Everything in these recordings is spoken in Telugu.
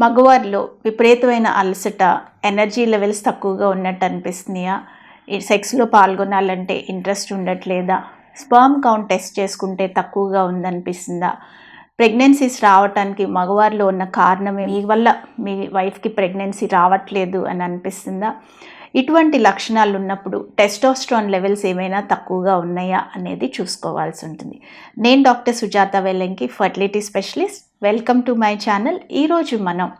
మగవారిలో విపరీతమైన అలసట ఎనర్జీ లెవెల్స్ తక్కువగా ఉన్నట్టు అనిపిస్తున్నాయా? ఈ సెక్స్లో పాల్గొనాలంటే ఇంట్రెస్ట్ ఉండట్లేదా? స్పర్మ్ కౌంట్ టెస్ట్ చేసుకుంటే తక్కువగా ఉందనిపిస్తుందా? ప్రెగ్నెన్సీస్ రావటానికి మగవారిలో ఉన్న కారణం మీ వల్ల మీ వైఫ్కి ప్రెగ్నెన్సీ రావట్లేదు అని అనిపిస్తుందా? ఇటువంటి లక్షణాలు ఉన్నప్పుడు టెస్టోస్ట్రాన్ లెవెల్స్ ఏమైనా తక్కువగా ఉన్నాయా అనేది చూసుకోవాల్సి ఉంటుంది. నేను doctor Sujatha Vellanki fertility specialist. Welcome to my channel. ఈరోజు మనం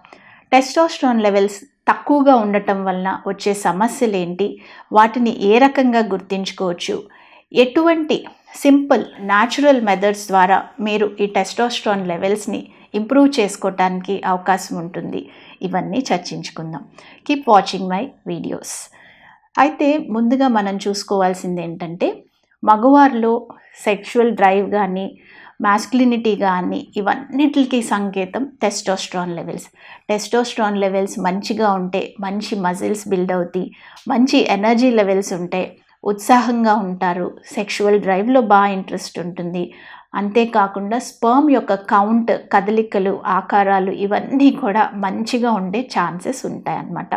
టెస్టోస్ట్రాన్ లెవెల్స్ తక్కువగా ఉండటం వలన వచ్చే సమస్యలు ఏంటి? వాటిని ఏ రకంగా గుర్తించుకోవచ్చు? ఎటువంటి సింపుల్ న్యాచురల్ మెథడ్స్ ద్వారా మీరు ఈ టెస్టోస్ట్రాన్ లెవెల్స్ని ఇంప్రూవ్ చేసుకోవటానికి అవకాశం ఉంటుంది. ఇవన్నీ చర్చించుకుందాం. కీప్ వాచింగ్ మై వీడియోస్ అయితే ముందుగా మనం చూసుకోవాల్సింది ఏంటంటే మగవారిలో సెక్షువల్ డ్రైవ్ కానీ మాస్కులినిటీ కానీ ఇవన్నిటికి సంకేతం టెస్టోస్ట్రాన్ లెవెల్స్ టెస్టోస్ట్రాన్ లెవెల్స్ మంచిగా ఉంటే మంచి మజిల్స్ బిల్డ్ అవుతాయి మంచి ఎనర్జీ లెవెల్స్ ఉంటే ఉత్సాహంగా ఉంటారు సెక్షువల్ డ్రైవ్లో బాగా ఇంట్రెస్ట్ ఉంటుంది. అంతేకాకుండా స్పర్మ్ యొక్క కౌంట్ కదలికలు ఆకారాలు ఇవన్నీ కూడా మంచిగా ఉండే ఛాన్సెస్ ఉంటాయన్నమాట.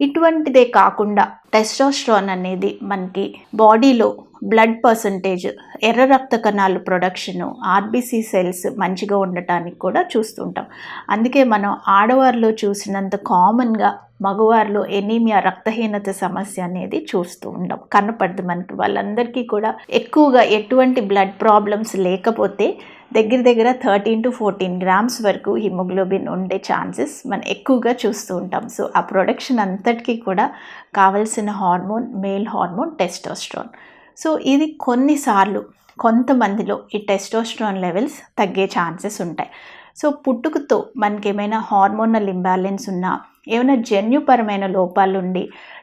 ఇటువంటిదే కాకుండా టెస్టోస్ట్రాన్ అనేది మనకి బాడీలో బ్లడ్ పర్సంటేజ్ ఎర్ర రక్త కణాలు ప్రొడక్షను ఆర్బీసీ సెల్స్ మంచిగా ఉండటానికి కూడా చూస్తుంటాం. అందుకే మనం ఆడవారిలో చూసినంత కామన్గా మగవారిలో ఎనీమియా రక్తహీనత సమస్య అనేది చూస్తూ ఉండం. కనపడదు మనకి. వాళ్ళందరికీ కూడా ఎక్కువగా ఎటువంటి బ్లడ్ ప్రాబ్లమ్స్ లేకపోతే దగ్గర దగ్గర థర్టీన్ టు ఫోర్టీన్ గ్రామ్స్ వరకు హిమోగ్లోబిన్ ఉండే ఛాన్సెస్ మనం ఎక్కువగా చూస్తూ ఉంటాం. సో ఆ ప్రొడక్షన్ అంతటికీ కూడా కావలసిన hormone male hormone testosterone. So ఇది కొన్నిసార్లు కొంతమందిలో ఈ టెస్టోస్ట్రాన్ లెవెల్స్ తగ్గే ఛాన్సెస్ ఉంటాయి. సో పుట్టుకతో మనకేమైనా హార్మోనల్ ఇంబ్యాలెన్స్ ఉన్నా ఏమైనా జన్యుపరమైన లోపాలుండి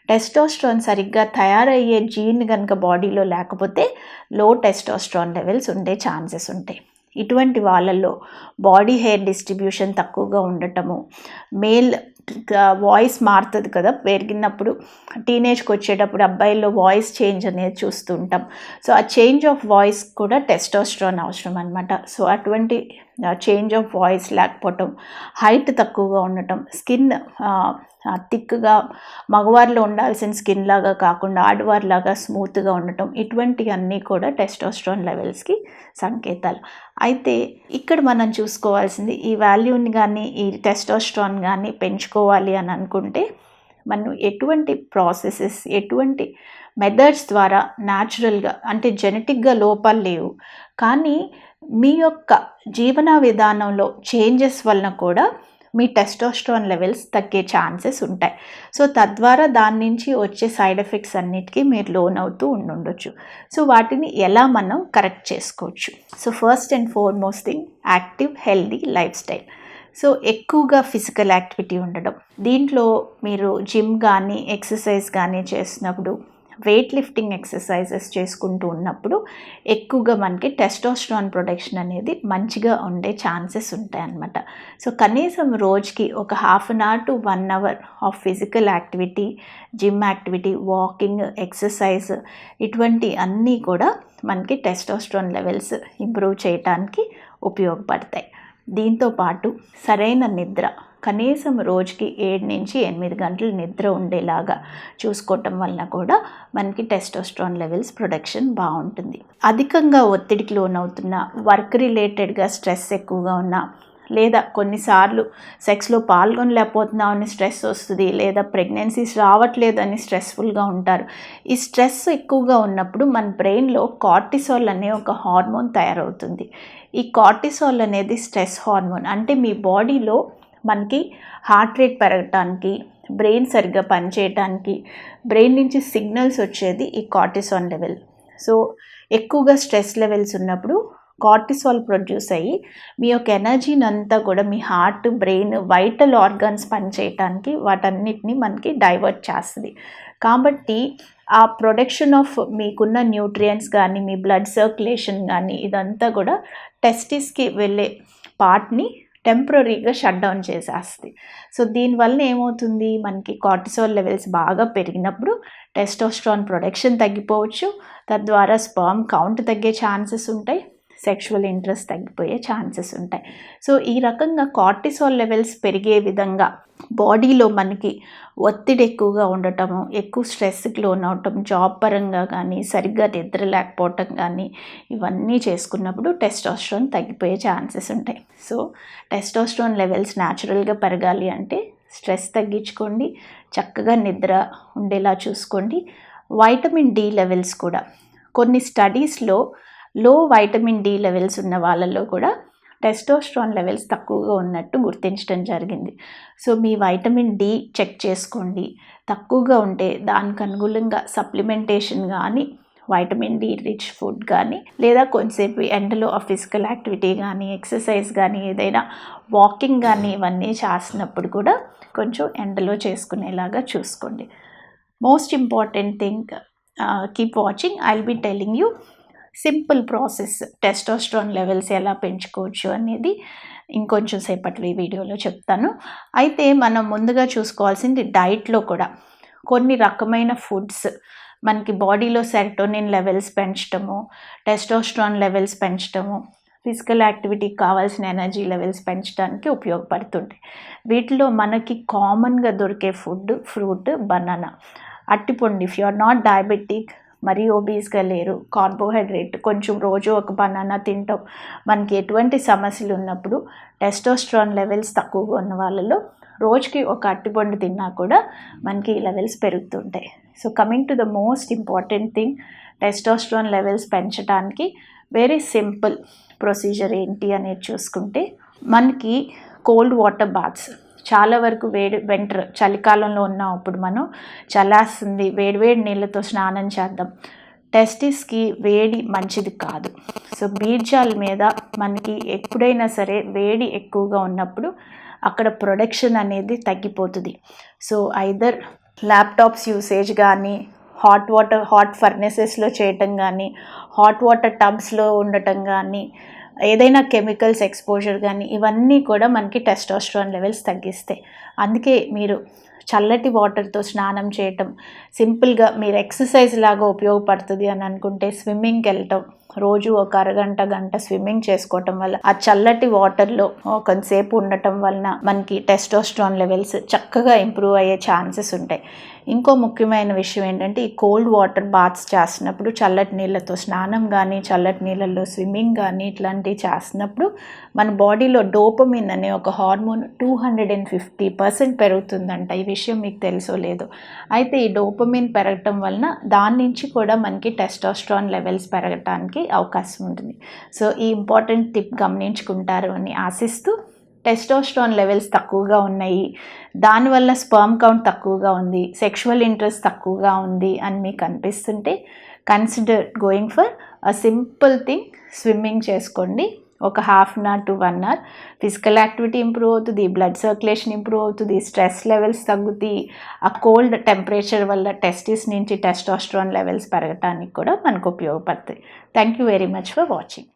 టెస్టోస్ట్రాన్ సరిగ్గా తయారయ్యే జీన్ కనుక బాడీలో లేకపోతే లో టెస్టోస్ట్రాన్ లెవెల్స్ ఉండే ఛాన్సెస్ ఉంటాయి. ఇటువంటి వాళ్ళల్లో బాడీ హెయిర్ డిస్ట్రిబ్యూషన్ తక్కువగా ఉండటము మేల్ వాయిస్ మారుతుంది కదా. పెరిగినప్పుడు టీనేజ్కి వచ్చేటప్పుడు అబ్బాయిల్లో వాయిస్ చేంజ్ అనేది చూస్తుంటాం. సో ఆ చేంజ్ ఆఫ్ వాయిస్ కూడా టెస్టోస్ట్రాన్ అవసరం అనమాట సో అటువంటి చేంజ్ ఆఫ్ వాయిస్ లేకపోవటం హైట్ తక్కువగా ఉండటం స్కిన్ థిక్గా మగవారిలో ఉండాల్సిన స్కిన్ లాగా కాకుండా ఆడవారిలాగా స్మూత్గా ఉండటం ఇటువంటివన్నీ కూడా టెస్టోస్ట్రాన్ లెవెల్స్కి సంకేతాలు. అయితే ఇక్కడ మనం చూసుకోవాల్సింది ఈ వాల్యూని కానీ ఈ టెస్టోస్ట్రాన్ కానీ పెంచుకో నేర్చుకోవాలి అని అనుకుంటే మనం ఎటువంటి ప్రాసెసెస్ ఎటువంటి మెథడ్స్ ద్వారా న్యాచురల్గా అంటే జెనెటిక్గా లోపాలు లేవు. కానీ మీ యొక్క జీవన విధానంలో చేంజెస్ వలన కూడా మీ టెస్టోస్ట్రాన్ లెవెల్స్ తగ్గే ఛాన్సెస్ ఉంటాయి. సో తద్వారా దాని నుంచి వచ్చే సైడ్ ఎఫెక్ట్స్ అన్నిటికీ మీరు లోన్ అవుతూ ఉండుండొచ్చు. సో వాటిని ఎలా మనం కరెక్ట్ చేసుకోవచ్చు? So first and foremost thing active healthy lifestyle. So ఎక్కువగా ఫిజికల్ యాక్టివిటీ ఉండడం. దీంట్లో మీరు జిమ్ కానీ ఎక్సర్సైజ్ కానీ చేసినప్పుడు వెయిట్ లిఫ్టింగ్ ఎక్సర్సైజెస్ చేసుకుంటూ ఉన్నప్పుడు ఎక్కువగా మనకి టెస్టోస్ట్రాన్ ప్రొడక్షన్ అనేది మంచిగా ఉండే ఛాన్సెస్ ఉంటాయి అన్నమాట. సో కనీసం రోజుకి ఒక half an hour to one hour of physical activity gym activity walking exercise ఇటువంటి అన్నీ కూడా మనకి టెస్టోస్ట్రాన్ లెవెల్స్ ఇంప్రూవ్ చేయడానికి ఉపయోగపడతాయి. దీంతో పాటు సరైన నిద్ర కనీసం రోజుకి ఏడు నుంచి ఎనిమిది గంటలు నిద్ర ఉండేలాగా చూసుకోవటం వలన కూడా మనకి టెస్టోస్ట్రాన్ లెవెల్స్ ప్రొడక్షన్ బాగుంటుంది. అధికంగా ఒత్తిడికి లోనవుతున్న వర్క్ రిలేటెడ్గా స్ట్రెస్ ఎక్కువగా ఉన్న లేదా కొన్నిసార్లు సెక్స్లో పాల్గొనలేకపోతున్నామని స్ట్రెస్ వస్తుంది లేదా ప్రెగ్నెన్సీస్ రావట్లేదని స్ట్రెస్ఫుల్గా ఉంటారు. ఈ స్ట్రెస్ ఎక్కువగా ఉన్నప్పుడు మన బ్రెయిన్లో కార్టిసోల్ అనే ఒక హార్మోన్ తయారవుతుంది. ఈ కార్టిసాల్ అనేది స్ట్రెస్ హార్మోన్ అంటే మీ బాడీలో మనకి హార్ట్ రేట్ పెరగటానికి బ్రెయిన్ సరిగ్గా పనిచేయటానికి బ్రెయిన్ నుంచి సిగ్నల్స్ వచ్చేది ఈ కార్టిసాల్ లెవెల్ సో ఎక్కువగా స్ట్రెస్ లెవెల్స్ ఉన్నప్పుడు కార్టిసాల్ ప్రొడ్యూస్ అయ్యి మీ యొక్క ఎనర్జీని అంతా కూడా మీ హార్ట్ బ్రెయిన్ వైటల్ ఆర్గాన్స్ పనిచేయటానికి వాటన్నిటిని మనకి డైవర్ట్ చేస్తుంది. కాబట్టి ఆ ప్రొడక్షన్ ఆఫ్ మీకున్న న్యూట్రియంట్స్ కానీ మీ బ్లడ్ సర్క్యులేషన్ కానీ ఇదంతా కూడా టెస్టిస్కి వెళ్ళే పార్ట్ని టెంపరీగా షట్ డౌన్ చేసేస్తుంది. సో దీనివల్ల ఏమవుతుంది? మనకి కార్టిసోల్ లెవెల్స్ బాగా పెరిగినప్పుడు టెస్టోస్ట్రాన్ ప్రొడక్షన్ తగ్గిపోవచ్చు. తద్వారా స్పర్మ్ కౌంట్ తగ్గే ఛాన్సెస్ ఉంటాయి. సెక్షువల్ ఇంట్రెస్ట్ తగ్గిపోయే ఛాన్సెస్ ఉంటాయి. సో ఈ రకంగా కార్టిసాల్ లెవెల్స్ పెరిగే విధంగా బాడీలో మనకి ఒత్తిడి ఎక్కువగా ఉండటము ఎక్కువ స్ట్రెస్కి లోన్ అవటం జాబ్ పరంగా కానీ సరిగ్గా నిద్ర లేకపోవటం కానీ ఇవన్నీ చేసుకున్నప్పుడు టెస్టోస్ట్రోన్ తగ్గిపోయే ఛాన్సెస్ ఉంటాయి. సో టెస్టోస్ట్రోన్ లెవెల్స్ న్యాచురల్గా పెరగాలి అంటే స్ట్రెస్ తగ్గించుకోండి చక్కగా నిద్ర ఉండేలా చూసుకోండి. వైటమిన్ డి లెవెల్స్ కూడా. కొన్ని స్టడీస్లో లో వైటమిన్ డి లెవెల్స్ ఉన్న వాళ్ళల్లో కూడా టెస్టోస్ట్రాన్ లెవెల్స్ తక్కువగా ఉన్నట్టు గుర్తించడం జరిగింది. సో మీ వైటమిన్ డి చెక్ చేసుకోండి. తక్కువగా ఉంటే దానికి అనుగుణంగా సప్లిమెంటేషన్ కానీ వైటమిన్ డి రిచ్ ఫుడ్ కానీ లేదా కొంతసేపు ఎండలో ఆ ఫిజికల్ యాక్టివిటీ కానీ ఎక్సర్సైజ్ కానీ ఏదైనా వాకింగ్ కానీ ఇవన్నీ చేస్తున్నప్పుడు కూడా కొంచెం ఎండలో చేసుకునేలాగా చూసుకోండి. Most important thing keep watching I will be telling you simple process. Testosterone levels ఎలా పెంచుకోవచ్చు అనేది ఇంకొంచెం సేపటి వీడియోలో చెప్తాను. అయితే మనం ముందుగా చూసుకోవాల్సింది డైట్లో కూడా కొన్ని రకమైన ఫుడ్స్. మనకి బాడీలో సెరటోనిన్ లెవెల్స్ పెంచడము టెస్టోస్ట్రాన్ లెవెల్స్ పెంచడము ఫిజికల్ యాక్టివిటీకి కావాల్సిన ఎనర్జీ లెవెల్స్ పెంచడానికి ఉపయోగపడుతుంటాయి. వీటిలో మనకి కామన్గా దొరికే food fruit banana. అట్టిపండు if you are not diabetic మరీ ఒబీస్గా లేరు. కార్బోహైడ్రేట్ కొంచెం రోజు ఒక బనానా తింటాం. మనకి ఎటువంటి సమస్యలు ఉన్నప్పుడు టెస్టోస్ట్రాన్ లెవెల్స్ తక్కువగా ఉన్న వాళ్ళలో రోజుకి ఒక అట్టిపండు తిన్నా కూడా మనకి ఈ levels పెరుగుతుంటాయి. So coming to the most important thing testosterone levels పెంచడానికి వెరీ సింపుల్ ప్రొసీజర్ ఏంటి అనేది చూసుకుంటే మనకి కోల్డ్ వాటర్ బాత్స్ చాలా వరకు వేడి వెంటర్ చలికాలంలో ఉన్నాం అప్పుడు మనం చలాస్తుంది వేడి వేడి నీళ్ళతో స్నానం చేద్దాం. టెస్టిస్కి వేడి మంచిది కాదు. సో బీర్జాల మీద మనకి ఎప్పుడైనా సరే వేడి ఎక్కువగా ఉన్నప్పుడు అక్కడ ప్రొడక్షన్ అనేది తగ్గిపోతుంది. సో ఐదర్ ల్యాప్టాప్స్ యూసేజ్ కానీ హాట్ వాటర్ హాట్ ఫర్నేసెస్లో చేయటం కానీ హాట్ వాటర్ టబ్స్లో ఉండటం కానీ ఏదైనా కెమికల్స్ ఎక్స్పోజర్ కానీ ఇవన్నీ కూడా మనకి టెస్టోస్ట్రాన్ లెవెల్స్ తగ్గిస్తాయి. అందుకే మీరు చల్లటి వాటర్తో స్నానం చేయటం సింపుల్గా మీరు ఎక్సర్సైజ్ లాగా ఉపయోగపడుతుంది అని అనుకుంటే స్విమ్మింగ్కి వెళ్ళటం రోజు ఒక అరగంట గంట స్విమ్మింగ్ చేసుకోవటం వల్ల ఆ చల్లటి వాటర్లో కొంతసేపు ఉండటం వలన మనకి టెస్టోస్ట్రాన్ లెవెల్స్ చక్కగా ఇంప్రూవ్ అయ్యే ఛాన్సెస్ ఉంటాయి. ఇంకో ముఖ్యమైన విషయం ఏంటంటే ఈ కోల్డ్ వాటర్ బాత్స్ చేస్తున్నప్పుడు చల్లటి నీళ్ళతో స్నానం కానీ చల్లటి నీళ్ళల్లో స్విమ్మింగ్ కానీ ఇట్లాంటివి చేస్తున్నప్పుడు మన బాడీలో డోపమిన్ అనే ఒక hormone two hundred and fifty percent పెరుగుతుందంట. ఈ విషయం మీకు తెలుసో లేదు. అయితే ఈ డోపమిన్ పెరగటం వలన దాని నుంచి కూడా మనకి టెస్టోస్ట్రాన్ లెవెల్స్ పెరగటానికి అవకాశం ఉంటుంది. సో ఈ ఇంపార్టెంట్ టిప్ గమనించుకుంటారు అని ఆశిస్తూ టెస్టోస్ట్రాన్ లెవెల్స్ తక్కువగా ఉన్నాయి. దానివల్ల స్పర్మ్ కౌంట్ తక్కువగా ఉంది. సెక్షువల్ ఇంట్రెస్ట్ తక్కువగా ఉంది అని మీకు అనిపిస్తుంటే consider going for a simple thing swimming చేసుకోండి. ఒక half an hour to one hour physical activity improve అవుతుంది బ్లడ్ సర్క్యులేషన్ ఇంప్రూవ్ అవుతుంది స్ట్రెస్ లెవెల్స్ తగ్గుతాయి. ఆ కోల్డ్ టెంపరేచర్ వల్ల టెస్టిస్ నుంచి టెస్టాస్ట్రాన్ లెవెల్స్ పెరగటానికి కూడా మనకు ఉపయోగపడతాయి. Thank you very much for watching